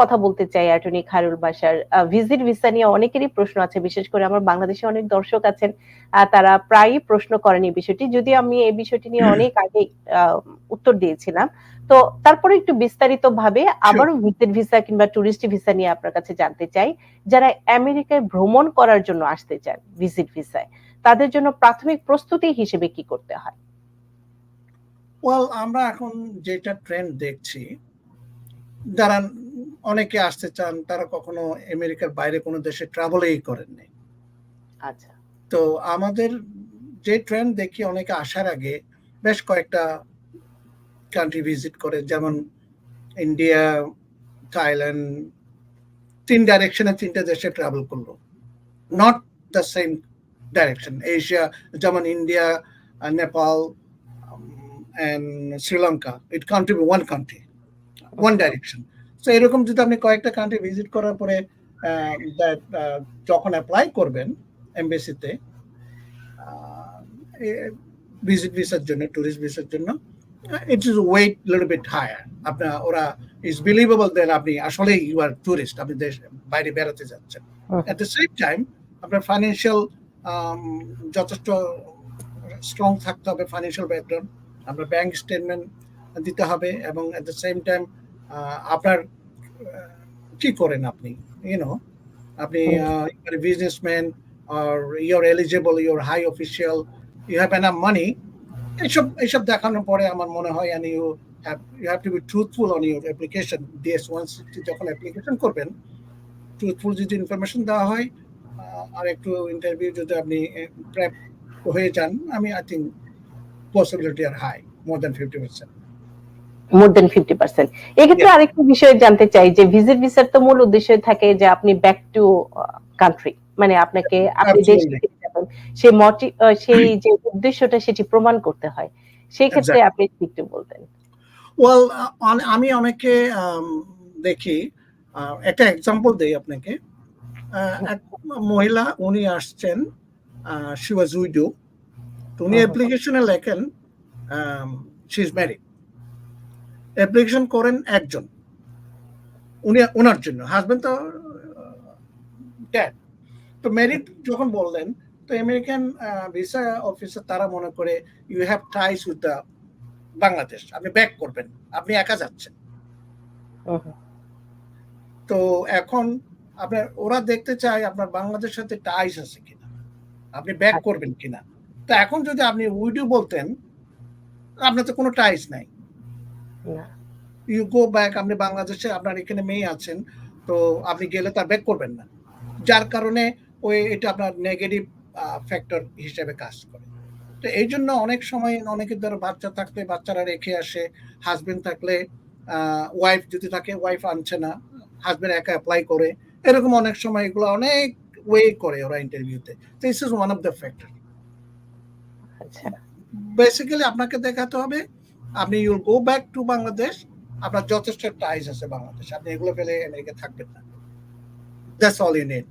কথা বলতে চাই অ্যাটর্নি খায়রুল বাসার ভিজিট ভিসা নিয়ে অনেকেরই প্রশ্ন আছে বিশেষ করে আমার বাংলাদেশে অনেক দর্শক আছেন তারা প্রায়ই প্রশ্ন করেন এই বিষয়টি। যদি আমি এই বিষয়টি নিয়ে অনেক আগে উত্তর দিয়েছিলাম তো তারপরে একটু বিস্তারিত ভাবে আবারও ভিজিট ভিসা কিংবা টুরিস্ট ভিসা নিয়ে আপনার কাছে জানতে চাই। যারা আমেরিকায় ভ্রমণ করার জন্য আসতে চান ভিজিট ভিসায় তাদের জন্য প্রাথমিক প্রস্তুতি হিসেবে কি করতে হয়? ওয়েল আমরা এখন যেটা ট্রেন্ড দেখছি যারা অনেকে আসতে চান তারা কখনো আমেরিকার বাইরে কোনো দেশে ট্রাভেলই করেননি আচ্ছা। তো আমাদের যে ট্রেন্ড দেখি অনেকে আসার আগে বেশ কয়েকটা কান্ট্রি ভিজিট করে যেমন ইন্ডিয়া থাইল্যান্ড তিন ডাইরেকশনে তিনটা দেশে ট্রাভেল করল। Not the same direction Asia যেমন India Nepal and Sri Lanka it country one country one direction তো এরকম যদি আপনি কয়েকটা কান্ট্রি ভিজিট করার পরে যখন অ্যাপ্লাই করবেন এমবেসিতে ভিজিট ভিসার জন্য ট্যুরিস্ট ভিসার জন্য it is wait little bit higher আপনার ওরা ইজ বিলিভেবল দেন আপনি আসলে ইউ আর ট্যুরিস্ট আপনি দেশ বাইরে বেড়াতে যাচ্ছেন। অ্যাট দ্য সেম টাইম আপনার ফাইন্যান্সিয়াল যথেষ্ট স্ট্রং থাকতে হবে ফাইন্যান্সিয়াল ব্যাকগ্রাউন্ড আপনার ব্যাংক স্টেটমেন্ট দিতে হবে এবং অ্যাট দ্য সেম টাইম আপনার কি করেন আপনি? ইউনো আপনি businessman R you're eligible you're high official you have enough money এইসব এইসব দেখানোর পরে আমার মনে হয় and you have you have to be truthful on your application. DS one sixty যখন অ্যাপ্লিকেশন করবেন ট্রুথফুল যদি ইনফরমেশন দেওয়া হয় আর একটু ইন্টারভিউ যদি আপনি প্রেপ হয়ে যান আমি I think possibility are high more than fifty percent more than fifty percent এক্ষেত্রে. আরেকটা বিষয় জানতে চাই যে ভিজিট ভিসার তো মূল উদ্দেশ্য থাকে যে আপনি ব্যাক টু কান্ট্রি মানে আপনাকে আপনি দেশে সেই মোটি সেই যে উদ্দেশ্যটা সেটি প্রমাণ করতে হয়। সেই ক্ষেত্রে আপনি একটু বলতেন। ওয়েল আমি অনেকে দেখি একটা এক্সাম্পল দেই আপনাকে। এক মহিলা উনি আসছেন শি ওয়াজ উইডো উনি। অ্যাপ্লিকেশনে লেখেন শি ইজ ম্যারিড অ্যাপ্লিকেশন করেন একজন। উনি ওনার জন্য। হাজবেন্ড তো ড্যাড তো ম্যারিড যখন বললেন তো আমেরিকান ভিসা অফিসার তারা মনে করে you have ties with the Bangladesh আপনি ব্যাক করবেন। আপনি একা যাচ্ছেন। তো এখন আপনার ওরা দেখতে চায় আপনার বাংলাদেশের সাথে টাইস আছে কিনা। আপনি ব্যাক করবেন কিনা। তো এখন যদি আপনি উইডিও বলতেন আপনার তো কোনো টাইস নাই। ইউ গো ব্যাক আপনি বাংলাদেশে আপনার এখানে মেয়ে আছেন তো আপনি গেলে তার ব্যাক করবেন না। যার কারণে ওই এটা আপনার নেগেটিভ ফ্যাক্টর হিসেবে কাজ করে। তো এই জন্য অনেক সময় অনেকের ধরো বাচ্চা থাকলে বাচ্চারা রেখে আসে হাজবেন্ড থাকলে ওয়াইফ যদি থাকে ওয়াইফ আনছে না হাজবেন্ড একা অ্যাপ্লাই করে। এরকম অনেক সময় এগুলো অনেক ওয়ে করে ওরা ইন্টারভিউতে তো। This is one of the factor basically আপনাকে দেখাতে হবে আপনি you'll go back to Bangladesh আপনার যথেষ্ট টাইজ আছে বাংলাদেশ। আপনি এগুলো ফেলে আমেরিকা থাকবেন না। দ্যাটস অল ইউ নিড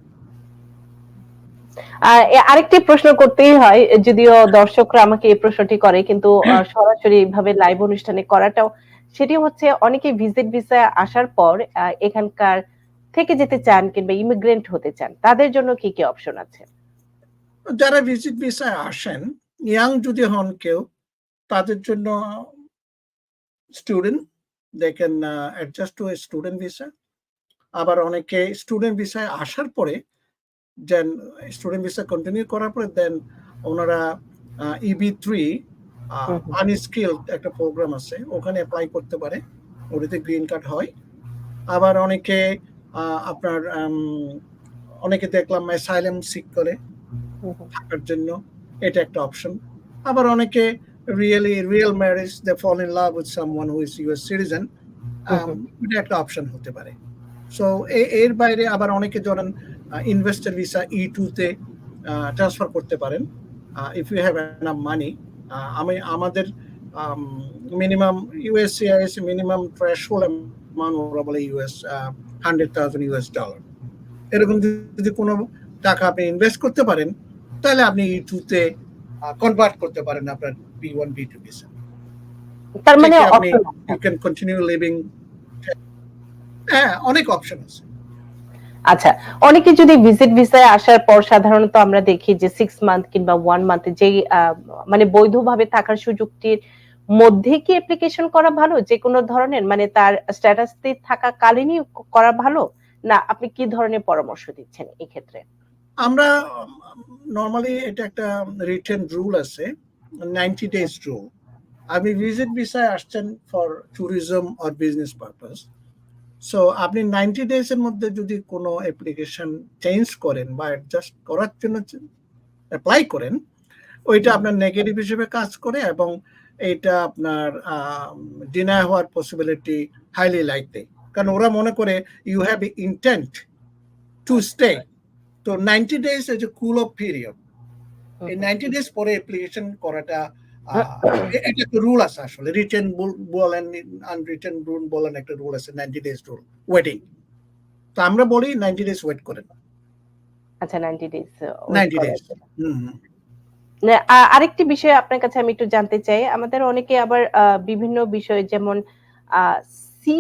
আর আরেকটি প্রশ্ন করতেই হয় যদিও দর্শকরা আমাকে এই প্রশ্নটি করে কিন্তু সরাসরি ভাবে লাইভ অনুষ্ঠানে করাটাও সেটি হচ্ছে অনেকে ভিজিট ভিসা আসার পর এখানকার থেকে যেতে চান কিংবা ইমিগ্রেন্ট হতে চান তাদের জন্য কি কি অপশন আছে? যারা ভিজিট ভিসায় আসেন ইয়াং যদি হন কেউ তাদের জন্য student they can adjust to a student visa আবার অনেকে স্টুডেন্ট ভিসায় আসার পরে দেন স্টুডেন্ট ভিসা কন্টিনিউ করার পরে দেন ওনারা ইবি থ্রি হুম। আনস্কিল একটা প্রোগ্রাম আছে ওখানে অ্যাপ্লাই করতে পারে ওটাতে গ্রিন কার্ড হয়। আবার অনেকে আপনার অনেকে দেখলাম অ্যাসাইলেম সিক করে থাকার জন্য এটা একটা অপশন আবার অনেকে really real marriage they fall in love with someone who is US citizen hmm. এটা একটা অপশন হতে পারে। সো এর বাইরে আবার অনেকে ধরেন ইনভেস্টার ভিসা ই টুতে ট্রান্সফার করতে পারেন। If you have enough money আমি আমাদের minimum USCIS minimum threshold amount ওরা বলে US hundred thousand US dollar এরকম যদি কোনো টাকা আপনি ইনভেস্ট করতে পারেন তাহলে আপনি ই টুতে কনভার্ট করতে পারেন আপনার B one B two visa তার মানে option আছে। you can হ্যাঁ অনেক অপশন আছে। আচ্ছা অনেকে যদি ভিজিট ভিসায় আসার পর সাধারণত আমরা দেখি যে সিক্স মান্থ কিংবা ওয়ান মান্থে আহ, মানে বৈধভাবে থাকার সুযোগটির মধ্যে কি অ্যাপ্লিকেশন করা ভালো? যে কোনো ধরনের মানে তার স্ট্যাটাস থাকা কালীনই করা ভালো? না আপনি কি ধরনের পরামর্শ দিচ্ছেন এই ক্ষেত্রে আমরা নর্মালি এটা একটা রিটেন রুল আছে নাইনটি ডেজ রুল আপনি ভিজিট ভিসায় আসছেন for tourism or business purpose so আপনি নাইনটি ডেজের মধ্যে যদি কোনো অ্যাপ্লিকেশন চেঞ্জ করেন বা অ্যাডজাস্ট করার জন্য অ্যাপ্লাই করেন, ওইটা আপনার নেগেটিভ হিসেবে কাজ করে এবং এটা আপনার ডিনাই হওয়ার পসিবিলিটি হাইলি লাইকলি কারণ ওরা মনে করে you have intent to stay তো ninety days is a cool off period এই নাইনটি ডেজ পরে অ্যাপ্লিকেশন করাটা এটা একটা রুল আছে আসলে। রিটেন বলেন আনরিটেন রুল বলেন একটা রুল আছে নাইনটি ডেজ রুল ওয়েটিং তো আমরা বলি নাইনটি ডেজ ওয়েট করেন। আচ্ছা নাইনটি ডেজ 90 days। হুম আরেকটি বিষয় আপনার কাছে আমি একটু জানতে চাই। আমাদের অনেকে আবার বিভিন্ন বিষয় যেমন সি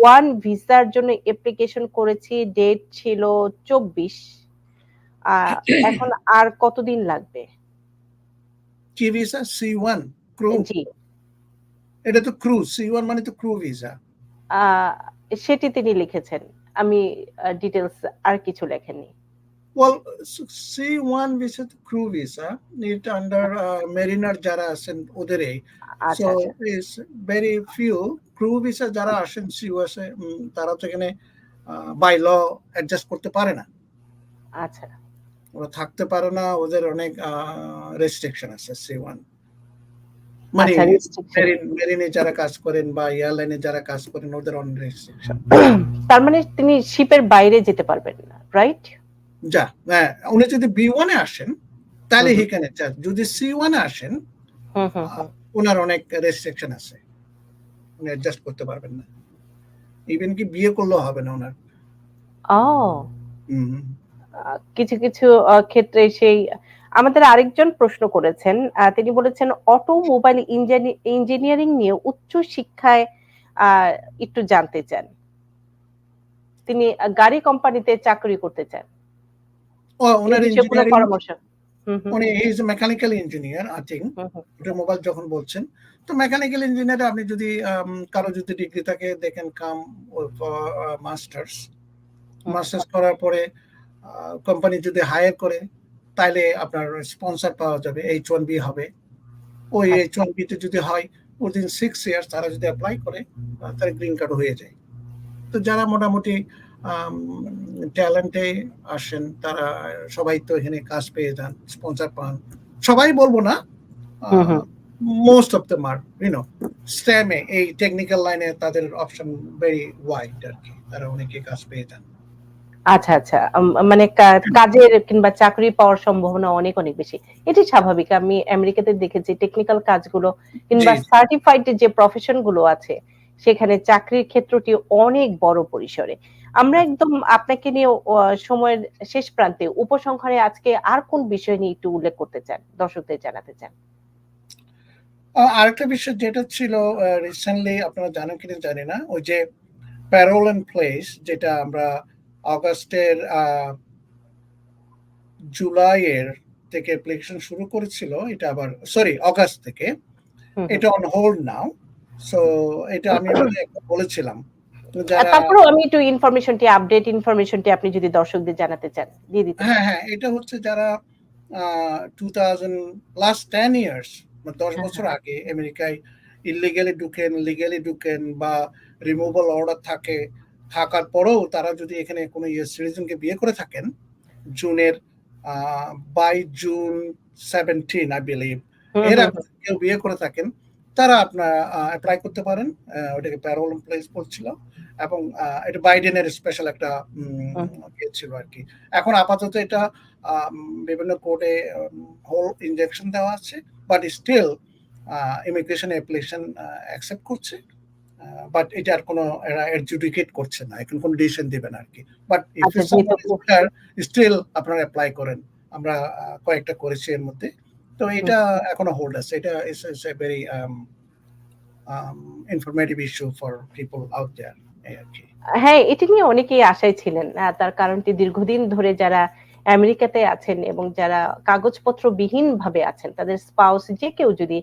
ওয়ান ভিসার জন্য অ্যাপ্লিকেশন করেছি ডেট ছিল চব্বিশ এখন আর কতদিন লাগবে? কি ভিসা সি ওয়ান ক্রু জি। এটা তো ক্রু সি ওয়ান মানে তো ক্রু ভিসা আহ, সেটি তিনি লিখেছেন। আমি ডিটেলস আর কিছু লেখেননি। Well, C1 visa to crew visa, it under uh, mariner যারা আছেন ওদেরই। is very few crew visa যারা আসেন সি উম, তারা তো এখানে বাই ল অ্যাডজাস্ট করতে পারে না। আচ্ছা। ওরা থাকতে পারে না ওদের অনেক রেস্ট্রিকশন আছে সি ওয়ান মানে। মেরিন যারা কাজ করেন বা এয়ারলাইনে যারা কাজ করেন ওদের অনেক রেস্ট্রিকশন তার মানে তিনি শিপের বাইরে যেতে পারবেন না রাইট যা হ্যাঁ উনি যদি বি ওয়ানে আসেন তাহলে হুম। হি ক্যান যদি সি ওয়ানে আসেন। ওনার অনেক রেস্ট্রিকশন আছে উনি অ্যাডজাস্ট করতে পারবেন না ইভেন কি বিয়ে করলেও হবে না ওনার ও হুম। কিছু কিছু ক্ষেত্রে সেই আমাদের আরেকজন প্রশ্ন করেছেন তিনি বলেছেন অটোমোবাইল ইঞ্জিনিয়ারিং নিয়ে উচ্চ শিক্ষায় আহ, একটু জানতে চান। তিনি গাড়ি কোম্পানিতে চাকরি করতে চান। পরামর্শ? উনি is mechanical engineer I think. Automobile যখন বলছেন। তো মেকানিক্যাল ইঞ্জিনিয়ার আপনি যদি কারও যদি ডিগ্রি থাকে দেখেন কাম মাস্টার্স মাস্টার্স করার পরে কোম্পানি যদি হায়ার করে তাহলে আপনার স্পন্সর পাওয়া যাবে এইচ ওয়ান বি হবে। ওই। এইচ ওয়ান বিতে যদি হয় উইদিন সিক্স ইয়ার্স তারা যদি অ্যাপ্লাই করে তার গ্রিন কার্ড হয়ে যায়। তো যারা মোটামুটি ট্যালেন্টে আসেন তারা সবাই তো এখানে কাজ পেয়ে যান স্পন্সর পান। সবাই বলব না। মোস্ট অফ দ্য মার ইউনো স্ট্যামে এই টেকনিক্যাল লাইনে তাদের অপশন ভেরি ওয়াইড আর কি। তারা অনেকে কাজ পেয়ে যান। আচ্ছা আচ্ছা। মানে কাজের কিংবা চাকরি পাওয়ার সম্ভাবনা অনেক অনেক বেশি। এটি স্বাভাবিক। আমি আমেরিকাতে দেখেছি টেকনিক্যাল কাজগুলো কিংবা। সার্টিফাইড যে প্রফেশনগুলো আছে সেখানে চাকরির ক্ষেত্রটি অনেক বড় পরিসরে। আমরা একদম আপনাকে নিয়ে সময়ের শেষ প্রান্তে উপসংহারে আজকে আর কোন বিষয় নিয়ে একটু উল্লেখ করতে চান দর্শকদের জানাতে চান? আরেকটা বিষয় যেটা ছিল রিসেন্টলি আপনারা জানেন কিনা জানি না ওই যে প্যারোল এন্ড প্লেস যেটা আমরা অগাস্টের জুলাইয়ের থেকে অ্যাপ্লিকেশন শুরু করেছিল এটা আবার সরি অগাস্ট থেকে। এটা অন হোল্ড নাও সো এটা আমি একবার বলেছিলাম। তো আর যারা তারপরেও আমি একটু ইনফরমেশনটি আপডেট ইনফরমেশনটি আপনি যদি দর্শকদের জানাতে চান দিয়ে দিতে হ্যাঁ হ্যাঁ এটা হচ্ছে যারা two thousand last ten years দশ হ্যাঁ, বছর আগে আমেরিকায় ইলিগালি ঢুকেন লিগালি ঢুকেন বা রিমুভাল অর্ডার থাকে থাকার পরেও তারা যদি এখানে কোনো ইয়ে সিটিজেনকে বিয়ে করে থাকেন জুনের by June seventeen I believe এর কেউ বিয়ে করে থাকেন তারা আপনার অ্যাপ্লাই করতে পারেন ওটাকে প্যারোল প্লেস বলছিল এবং এটা বাইডেনের স্পেশাল একটা ইয়ে ছিল আর কি। এখন আপাতত এটা বিভিন্ন কোর্টে হোল ইনজেকশন দেওয়া আছে but still immigration application accept করছে। বাট এটার কোনো এরা এডজুডিকেট করছে না এখন কোনো ডিসিশন দিবে না আর কি বাট ইফ আচ্ছা, স্টিল আপনারা অ্যাপ্লাই করেন। আমরা কয়েকটা করেছি এর মধ্যে। তো এটা এখনও হোল্ড আছে। এটা a very informative issue for people out there হ্যাঁ এটি নিয়ে অনেকেই আশায় ছিলেন তার কারণটি দীর্ঘদিন ধরে যারা আমেরিকাতে আছেন এবং যারা কাগজপত্র বিহীন ভাবে আছেন তাদের স্পাউস যে কেউ যদি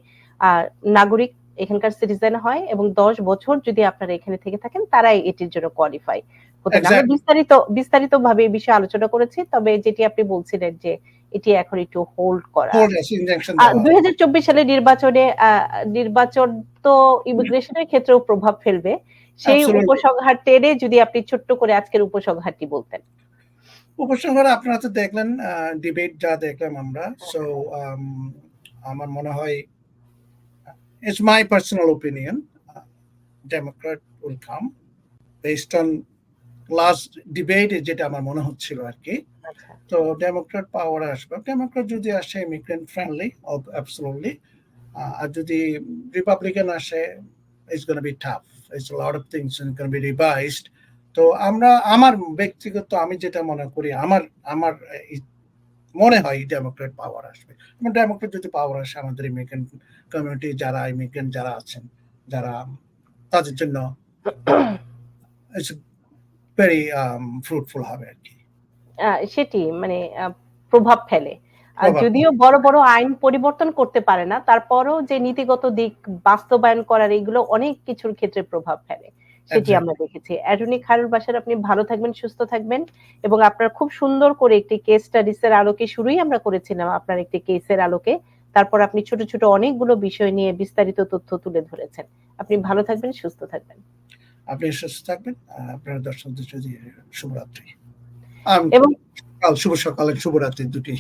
নাগরিক এখানকার সিটিজেন হয় এবং দশ বছর যদি আপনারা এখানে থেকে থাকেন তারাই এটির জন্য কোয়ালিফাই আমরা বিস্তারিত বিস্তারিত ভাবে এই বিষয়ে আলোচনা করেছি তবে যেটি আপনি বলছিলেন যে এটি এখন একটু হোল্ড করা। দুই হাজার চব্বিশ সালে নির্বাচনে নির্বাচন তো ইমিগ্রেশনের ক্ষেত্রেও প্রভাব ফেলবে। সেই উপসংহার টেনে যদি আপনি ছোট্ট করে আজকের উপসংহারটি বলতেন। উপসংহারে আপনারা তো দেখলেন ডিবেট যা দেখলাম আমরা। সো আমার মনে হয় it's my personal opinion Democrat will come based on last ডিবেটে যেটা আমার মনে হচ্ছিল আর কি। আচ্ছা। তো ডেমোক্রেট পাওয়ার আসবে। ডেমোক্রেট যদি আসে ইমিগ্রেন্ট ফ্রেন্ডলি অ্যাবসলুটলি আর যদি রিপাবলিকান আসে it's gonna be tough it's lot of things gonna be revised তো আমরা আমার ব্যক্তিগত আমি যেটা মনে করি আমার আমার মনে হয় ডেমোক্রেট পাওয়ার আসবে। এবং ডেমোক্রেট যদি পাওয়ার আসে আমাদের ইমিগ্রেন্ট কমিউনিটি যারা ইমিগ্রেন্ট যারা আছেন যারা তাদের জন্য ভেরি ফ্রুটফুল হবে আর কি। সেটি মানে প্রভাব ফেলে। আর যদিও বড় বড় আইন পরিবর্তন করতে পারে না তারপরও যে নীতিগত দিক বাস্তবায়ন করার এগুলো অনেক কিছুর ক্ষেত্রে প্রভাব ফেলে। সেটি আমরা দেখেছি। অ্যাটর্নি খায়রুল বাসার আপনি ভালো থাকবেন সুস্থ থাকবেন এবং আপনার খুব সুন্দর করে একটি কেস স্টাডিজ এর আলোকে শুরুই আমরা করেছিলাম আপনার একটি কেসের আলোকে। তারপর আপনি ছোট ছোট অনেকগুলো বিষয় নিয়ে বিস্তারিত তথ্য তুলে ধরেছেন। আপনি ভালো থাকবেন সুস্থ থাকবেন। আপনি সুস্থ থাকবেন। আপনার দর্শকদের যদি শুভরাত্রি। এবং শুভ সকালে শুভরাত্রি দুটি।